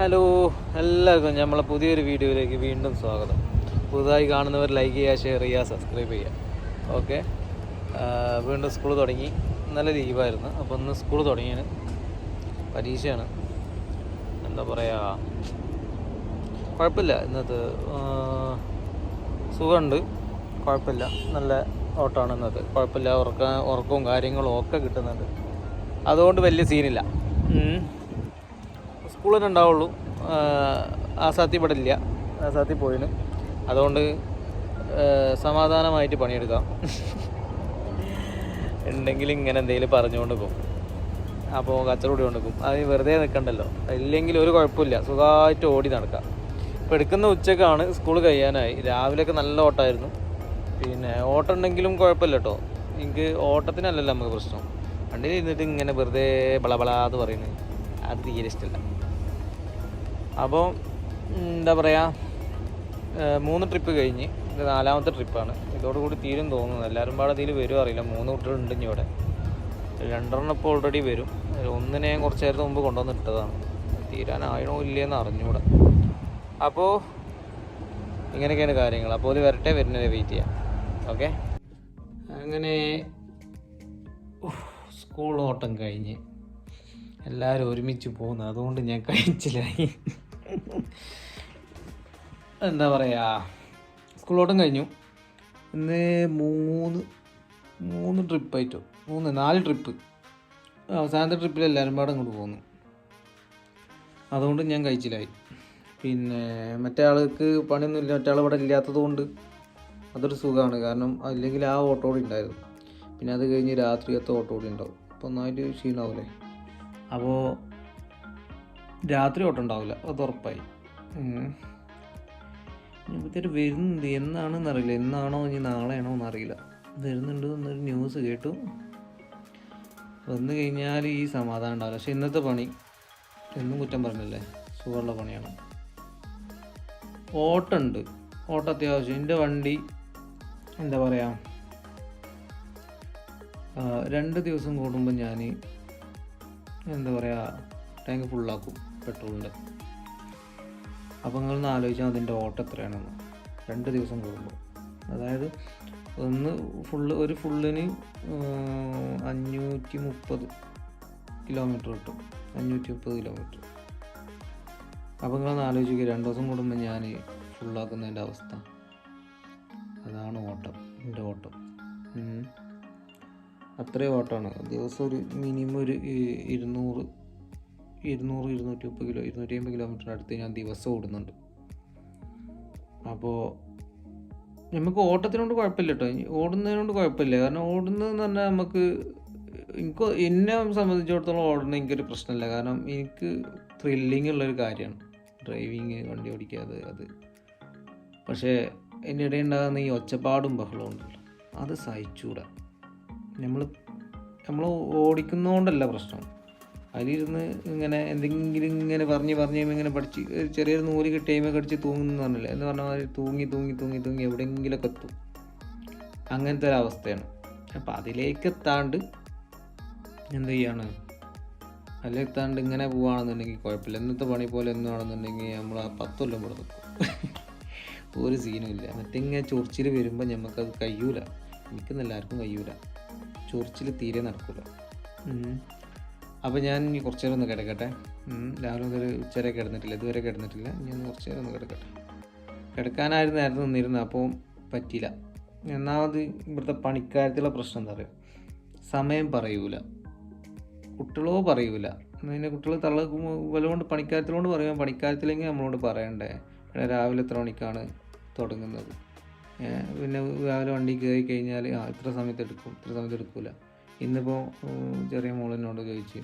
Hello എല്ലാവർക്കും നമ്മളെ പുതിയൊരു വീഡിയോയിലേക്ക് വീണ്ടും സ്വാഗതം. പുതുതായി കാണുന്നവർ ലൈക്ക് ചെയ്യുക ഷെയർ ചെയ്യുക സബ്സ്ക്രൈബ് ചെയ്യുക. ഓക്കെ വീണ്ടും സ്കൂൾ തുടങ്ങി. നല്ല ലീവായിരുന്നു. അപ്പോൾ ഇന്ന് സ്കൂൾ തുടങ്ങിയാണ്. പരീക്ഷയാണ്. എന്താ പറയുക കുഴപ്പമില്ല. ഇന്നത്തെ സുഖമുണ്ട്. കുഴപ്പമില്ല. നല്ല ഓട്ടമാണ് ഇന്നത്തെ. കുഴപ്പമില്ല. ഉറക്ക ഉറക്കവും കാര്യങ്ങളും ഒക്കെ കിട്ടുന്നുണ്ട്. അതുകൊണ്ട് വലിയ സീനില്ല. സ്കൂളിൽ ഉണ്ടാവുള്ളൂ ആസാത്തി ഇവിടെ ഇല്ല. ആസാത്തി പോയിന്. അതുകൊണ്ട് സമാധാനമായിട്ട് പണിയെടുക്കാം. ഉണ്ടെങ്കിൽ ഇങ്ങനെ എന്തെങ്കിലും പറഞ്ഞുകൊണ്ട് പോകും അപ്പോൾ കച്ചറോടി കൊണ്ട് പോകും അത് വെറുതെ നിൽക്കണ്ടല്ലോ ഇല്ലെങ്കിൽ ഒരു കുഴപ്പമില്ല. സുഖമായിട്ട് ഓടി നടക്കാം. ഇപ്പോൾ എടുക്കുന്ന ഉച്ചക്കാണ് സ്കൂൾ കഴിയാനായി. രാവിലെയൊക്കെ നല്ല ഓട്ടമായിരുന്നു. പിന്നെ ഓട്ടം ഉണ്ടെങ്കിലും കുഴപ്പമില്ല കേട്ടോ എനിക്ക് ഓട്ടത്തിനല്ലല്ലോ നമുക്ക് പ്രശ്നം. വണ്ടിയിൽ ഇരുന്നിട്ട് ഇങ്ങനെ വെറുതെ ബളബളാന്ന് പറയുന്നത്. അത് തീരെ ഇഷ്ടമല്ല. അപ്പോൾ എന്താ പറയുക മൂന്ന് ട്രിപ്പ് കഴിഞ്ഞ് ഇത് നാലാമത്തെ ട്രിപ്പാണ്. ഇതോടുകൂടി തീരും തോന്നുന്നു. എല്ലാവരും പാടെ ഇതിൽ വരും അറിയില്ല. മൂന്ന് കുട്ടികളുണ്ട് ഇനി ഇവിടെ. രണ്ടെണ്ണം ഇപ്പോൾ ഓൾറെഡി വരും. ഒന്നിനെ കുറച്ച് നേരത്തെ മുമ്പ് കൊണ്ടുവന്ന് ഇട്ടതാണ്. തീരാനായണോ ഇല്ലയെന്ന് അറിഞ്ഞൂടെ. അപ്പോൾ ഇങ്ങനെയൊക്കെയാണ് കാര്യങ്ങൾ. അപ്പോൾ ഇത് വരട്ടെ വരുന്നവരെ വെയിറ്റ് ചെയ്യാം. ഓക്കെ അങ്ങനെ സ്കൂൾ ഓട്ടം കഴിഞ്ഞ് എല്ലാവരും ഒരുമിച്ച് പോകുന്നു അതുകൊണ്ട് ഞാൻ കഴിച്ചില്ലായി എന്താ പറയുക സ്കൂളോട്ടം കഴിഞ്ഞു. ഇന്ന് മൂന്ന് മൂന്ന് ട്രിപ്പ് ആയിട്ടോ മൂന്ന് നാല് ട്രിപ്പ് അവസാനത്തെ ട്രിപ്പിൽ എല്ലാവരും പാടെ അങ്ങോട്ട് പോന്നു. അതുകൊണ്ട് ഞാൻ കഴിച്ചില്ലായി പിന്നെ മറ്റേ ആൾക്ക് പണിയൊന്നുമില്ല മറ്റേ ആൾ ഇവിടെ ഇല്ലാത്തത് കൊണ്ട് അതൊരു സുഖമാണ് കാരണം അല്ലെങ്കിൽ ആ ഓട്ടോ ഉണ്ടായിരുന്നു പിന്നെ അത് കഴിഞ്ഞ് രാത്രിയത്തെ ഓട്ടോ കൂടി ഉണ്ടാവും അപ്പോൾ ഒന്നായിട്ട് ക്ഷീണാവില്ലേ അപ്പോൾ രാത്രി ഓട്ടം ഉണ്ടാവില്ല. അത് ഉറപ്പായി. ഇപ്പോഴത്തേക്ക് വരുന്നുണ്ട്. എന്നാണെന്ന് അറിയില്ല. എന്നാണോ ഇനി നാളെയാണോ എന്നറിയില്ല വരുന്നുണ്ട് എന്നൊരു ന്യൂസ് കേട്ടു. വന്നു കഴിഞ്ഞാൽ ഈ സമാധാനം ഉണ്ടാവില്ല. പക്ഷെ ഇന്നത്തെ പണി എന്നും കുറ്റം പറഞ്ഞല്ലേ? സുഖമുള്ള പണിയാണ്. ഓട്ടമുണ്ട് ഓട്ടം അത്യാവശ്യം. എന്റെ വണ്ടി എന്താ പറയുക രണ്ട് ദിവസം കൂടുമ്പോൾ ഞാൻ എന്താ പറയുക ടാങ്ക് ഫുള്ളാക്കും പെട്രോളിന്റെ അപ്പോൾ നിങ്ങളൊന്ന് ആലോചിച്ചാൽ അതിന്റെ ഓട്ടം എത്രയാണെന്ന്. രണ്ട് ദിവസം കൂടുമ്പോൾ. അതായത് ഒന്ന് ഫുള്ള് ഒരു ഫുള്ളിന് അഞ്ഞൂറ്റി മുപ്പത് കിലോമീറ്റർ കിട്ടും. അഞ്ഞൂറ്റി മുപ്പത് കിലോമീറ്റർ അപ്പോൾ നിങ്ങളൊന്ന് ആലോചിക്കുക രണ്ട് ദിവസം കൂടുമ്പോൾ ഞാൻ ഫുള്ളാക്കുന്നതിന്റെ അവസ്ഥ. അതാണ് ഓട്ടം എന്റെ ഓട്ടം. അത്രയും ഓട്ടമാണ്. ദിവസം ഒരു മിനിമം ഒരു ഇരുന്നൂറ് ഇരുന്നൂറ് ഇരുന്നൂറ്റി മുപ്പത് കിലോ ഇരുന്നൂറ്റി അമ്പത് കിലോമീറ്ററിന് അടുത്ത് ഞാൻ ദിവസം ഓടുന്നുണ്ട്. അപ്പോൾ നമുക്ക് ഓട്ടത്തിനോട് കുഴപ്പമില്ല കേട്ടോ ഓടുന്നതിനോട് കുഴപ്പമില്ല. കാരണം ഓടുന്നതെന്ന് പറഞ്ഞാൽ നമുക്ക് എനിക്ക് എന്നെ സംബന്ധിച്ചിടത്തോളം ഓടുന്ന എനിക്കൊരു പ്രശ്നമില്ല കാരണം എനിക്ക് ത്രില്ലിംഗ് ഉള്ളൊരു കാര്യമാണ്. ഡ്രൈവിങ് വണ്ടി ഓടിക്കാതെ അത്. പക്ഷേ എന്റെ ഇടയിൽ ഉണ്ടാകുന്ന ഈ ഒച്ചപ്പാടും ബഹളവും ഉണ്ടല്ലോ. അത് സഹിച്ചൂടാ. നമ്മൾ നമ്മൾ ഓടിക്കുന്നതുകൊണ്ടല്ല പ്രശ്നം. അതിലിരുന്ന് ഇങ്ങനെ എന്തെങ്കിലും ഇങ്ങനെ പറഞ്ഞ് പറഞ്ഞ് ഇങ്ങനെ പഠിച്ച് ചെറിയൊരു നൂൽ കിട്ടിയുമ്പോൾ കടിച്ച് തൂങ്ങുന്നു പറഞ്ഞില്ല? എന്ന് പറഞ്ഞാൽ മാതിരി തൂങ്ങി തൂങ്ങി തൂങ്ങി തൂങ്ങി എവിടെയെങ്കിലുമൊക്കെ എത്തും. അങ്ങനത്തെ ഒരു അവസ്ഥയാണ്. അപ്പം അതിലേക്ക് എത്താണ്ട് എന്ത് ചെയ്യാണ്? അതിലെത്താണ്ട് ഇങ്ങനെ പോവുകയാണെന്നുണ്ടെങ്കിൽ കുഴപ്പമില്ല. ഇന്നത്തെ പണി പോലെ എന്നാണെന്നുണ്ടെങ്കിൽ നമ്മൾ ആ പത്തൊല്ലം ഇവിടെ നിൽക്കും ഒരു സീനും ഇല്ല. മറ്റിങ്ങനെ ചൊറിച്ചിൽ വരുമ്പോൾ നമുക്കത് കഴിയൂല. എനിക്കൊന്നും എല്ലാവർക്കും കഴിയൂല. ചൊറിച്ചിൽ തീരെ നടക്കില്ല അപ്പോൾ ഞാൻ ഇനി കുറച്ച് നേരം ഒന്ന് കിടക്കട്ടെ. രാവിലെ മുതൽ ഉച്ചവരെ കിടന്നിട്ടില്ല ഇതുവരെ കിടന്നിട്ടില്ല. ഞാൻ കുറച്ച് നേരം ഒന്ന് കിടക്കട്ടെ. കിടക്കാനായിരുന്നു നേരത്തെ നിന്നിരുന്നത് അപ്പോൾ പറ്റിയില്ല. ഒന്നാമത് ഇവിടുത്തെ പണിക്കാര്യത്തിലുള്ള പ്രശ്നം എന്താ പറയുക സമയം പറയൂല. കുട്ടികളോ പറയൂല. പിന്നെ കുട്ടികൾ തള്ള വല്ലതുകൊണ്ട് പണിക്കാരത്തിലോണ്ട് പറയുമ്പോൾ പണിക്കാര്യത്തിലെങ്കിൽ നമ്മളോട് പറയണ്ടേ? രാവിലെ എത്ര മണിക്കാണ് തുടങ്ങുന്നത്? പിന്നെ രാവിലെ വണ്ടി കയറി കഴിഞ്ഞാൽ ആ ഇത്ര സമയത്ത് എടുക്കും ഇത്ര സമയത്ത് എടുക്കൂല. ഇന്നിപ്പോൾ ചെറിയ മോളിനോട് ചോദിച്ച്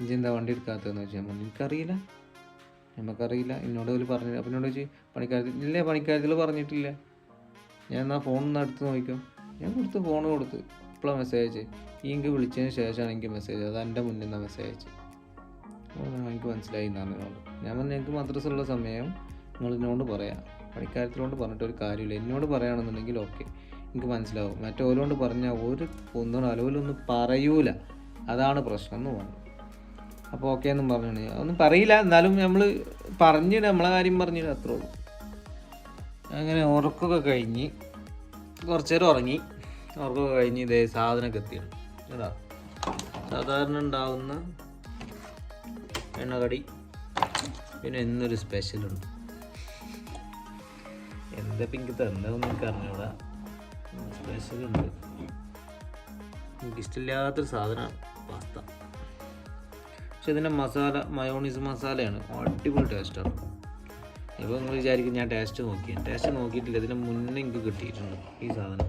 ഇഞ്ചി എന്താ വണ്ടി എടുക്കാത്തതെന്ന് വെച്ചാൽ പറഞ്ഞു എനിക്കറിയില്ല. നമുക്കറിയില്ല. എന്നോട് അവർ പറഞ്ഞു അപ്പം എന്നോട് ചോദിച്ചു പണിക്കാരി ഇല്ല പണിക്കാര്യത്തിൽ പറഞ്ഞിട്ടില്ല. ഞാൻ എന്നാൽ ഫോൺ ഒന്ന് എടുത്ത് നോക്കിക്കോ. ഞാൻ കൊടുത്ത് ഫോൺ കൊടുത്ത്. ഇപ്പോഴാണ് മെസ്സേജ് ഈ എനിക്ക് വിളിച്ചതിന് ശേഷമാണ് എനിക്ക് മെസ്സേജ് അത് എന്റെ മുന്നിൽ നിന്നാണ് മെസ്സേജ് എനിക്ക് മനസ്സിലായി എന്നാണ് എന്നോട്. ഞാൻ പറഞ്ഞു എനിക്ക് മദ്രസ ഉള്ള സമയം നിങ്ങൾ എന്നോട് പറയാം. പണിക്കാരത്തിനോട് പറഞ്ഞിട്ട് ഒരു കാര്യമില്ല. എന്നോട് പറയുകയാണെന്നുണ്ടെങ്കിൽ ഓക്കെ എനിക്ക് മനസ്സിലാവും. മറ്റോലോണ്ട് പറഞ്ഞാൽ ഒരു ഒന്നും അലവിലൊന്നും പറയൂല. അതാണ് പ്രശ്നം എന്ന് പറഞ്ഞു. അപ്പോൾ ഓക്കെ എന്നും പറഞ്ഞു ഒന്നും പറയില്ല. എന്നാലും നമ്മൾ പറഞ്ഞിട്ട് നമ്മളെ കാര്യം പറഞ്ഞിട്ട് അത്രേ ഉള്ളൂ. അങ്ങനെ ഉറക്കൊക്കെ കഴിഞ്ഞ് കുറച്ച് നേരം ഉറങ്ങി. ഉറക്കമൊക്കെ കഴിഞ്ഞ് ഇതേ സാധനമൊക്കെ എത്തിയാണ്. കേട്ടോ സാധാരണ ഉണ്ടാവുന്ന എണ്ണകടി പിന്നെ ഇന്നൊരു സ്പെഷ്യലുണ്ട് എന്താ പിങ്ക് തന്നതെന്ന് എനിക്ക് അറിഞ്ഞൂടാ സ്പെഷ്യലുണ്ട് എനിക്കിഷ്ടമില്ലാത്തൊരു സാധനമാണ് പാസ്ത. പക്ഷെ ഇതിന്റെ മസാല മയോണീസ് മസാലയാണ് അടിപൊളി ടേസ്റ്റാണ്. ഇപ്പോൾ നിങ്ങൾ വിചാരിക്കും ഞാൻ ടേസ്റ്റ് നോക്കി ടേസ്റ്റ് നോക്കിയിട്ടില്ല. ഇതിന് മുന്നേ എനിക്ക് കിട്ടിയിട്ടുണ്ട് ഈ സാധനം.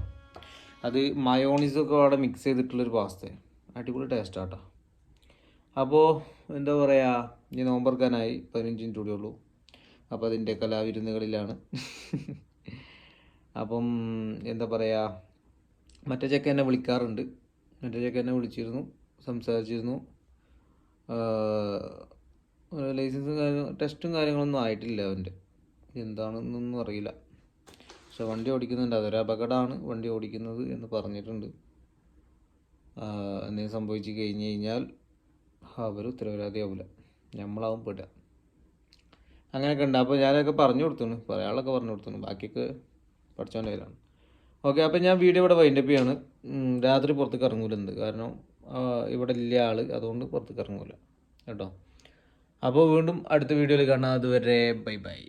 അത് മയോണീസൊക്കെ അവിടെ മിക്സ് ചെയ്തിട്ടുള്ളൊരു പാസ്ത അടിപൊളി ടേസ്റ്റാട്ടോ അപ്പോൾ എന്താ പറയുക ഇനി നോമ്പറക്കാനായി പതിനഞ്ച് മിനിറ്റ് കൂടിയുള്ളൂ അപ്പോൾ അതിന്റെ കലാവിരുന്നുകളിലാണ്. അപ്പം എന്താ പറയുക മറ്റേ ചെക്ക എന്നെ വിളിക്കാറുണ്ട്. മറ്റേ ചെക്ക എന്നെ വിളിച്ചിരുന്നു സംസാരിച്ചിരുന്നു. ലൈസൻസും ടെസ്റ്റും കാര്യങ്ങളൊന്നും ആയിട്ടില്ല അവന്റെ. എന്താണെന്നൊന്നും അറിയില്ല. പക്ഷെ വണ്ടി ഓടിക്കുന്നുണ്ട് അതൊരു അപകടമാണ് വണ്ടി ഓടിക്കുന്നത് എന്ന് പറഞ്ഞിട്ടുണ്ട്. എന്തെങ്കിലും സംഭവിച്ചു കഴിഞ്ഞു കഴിഞ്ഞാൽ അവർ ഉത്തരവാദിയാവില്ല നമ്മളാവും പെടുക. അങ്ങനെയൊക്കെ ഉണ്ട്. അപ്പോൾ ഞാനൊക്കെ പറഞ്ഞു കൊടുത്തു പറയാളൊക്കെ പറഞ്ഞു കൊടുത്തു ബാക്കിയൊക്കെ പഠിച്ചോന്റെ കയ്യിലാണ് ഓക്കെ അപ്പോൾ ഞാൻ വീഡിയോ ഇവിടെ വൈൻഡപ്പ് ചെയ്യാണ്. രാത്രി പുറത്തേക്ക് ഇറങ്ങൂല എന്ത്? കാരണം ഇവിടെ ഇല്ല ആൾ അതുകൊണ്ട് പുറത്തേക്ക് ഇറങ്ങൂല. കേട്ടോ? അപ്പോൾ വീണ്ടും അടുത്ത വീഡിയോയിൽ കാണാം. അതുവരെ ബൈ ബൈ